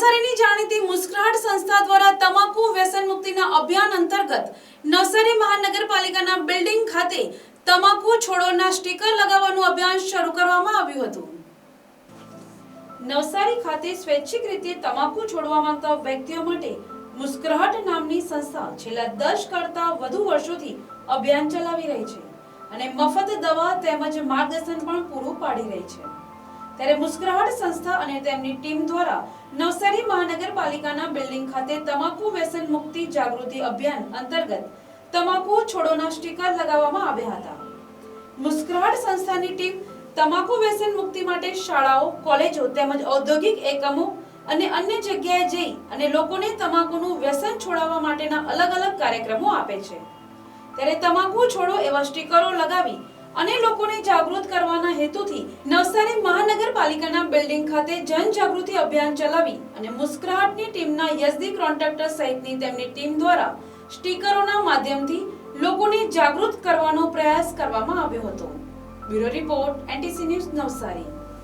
નવસારીની જાણીતી મુસ્કરાટ સંસ્થા દ્વારા તમાકુ વ્યસન મુક્તિના અભિયાન અંતર્ગત નવસારી મહાનગરપાલિકાના બિલ્ડિંગ ખાતે તમાકુ છોડોના સ્ટીકર લગાવવાનું અભિયાન શરૂ કરવામાં આવ્યું હતું. નવસારી ખાતે સ્વૈચ્છિક રીતે તમાકુ છોડવા માંગતા વ્યક્તિઓ માટે મુસ્કરાટ નામની સંસ્થા છેલ્લા દસ કરતા વધુ વર્ષોથી અભિયાન ચલાવી રહી છે અને મફત દવા તેમજ માર્ગદર્શન પણ પૂરું પાડી રહી છે. ત્યારે મુસ્કરાહટ સંસ્થા અને તેમની ટીમ દ્વારા નવસારી મહાનગરપાલિકાના બિલ્ડિંગ ખાતે તમાકુ વ્યસન મુક્તિ જાગૃતિ અભિયાન અંતર્ગત તમાકુ છોડોના સ્ટીકર લગાવવામાં આવ્યા હતા. મુસ્કરાહટ સંસ્થાની ટીમ તમાકુ વ્યસન મુક્તિ માટે શાળાઓ, કોલેજો તેમજ ઔદ્યોગિક એકમો અને અન્ય જગ્યાએ જઈ અને લોકોને તમાકુનું વ્યસન છોડાવવા માટેના અલગ અલગ કાર્યક્રમો આપે છે. ત્યારે તમાકુ છોડો એવા સ્ટીકરો લગાવી અને લોકોને જાગૃત કરવાના હેતુથી નવસારી મહાનગરપાલિકાના બિલ્ડિંગ ખાતે જનજાગૃતિ અભિયાન ચલાવી અને મુસ્કરાહટની ટીમના યઝદી કોન્ટ્રાક્ટર સહિતની તેમની ટીમ દ્વારા સ્ટીકરોના માધ્યમથી લોકોને જાગૃત કરવાનો પ્રયાસ કરવામાં આવ્યો હતો. Bureau report, NTC news Navsari.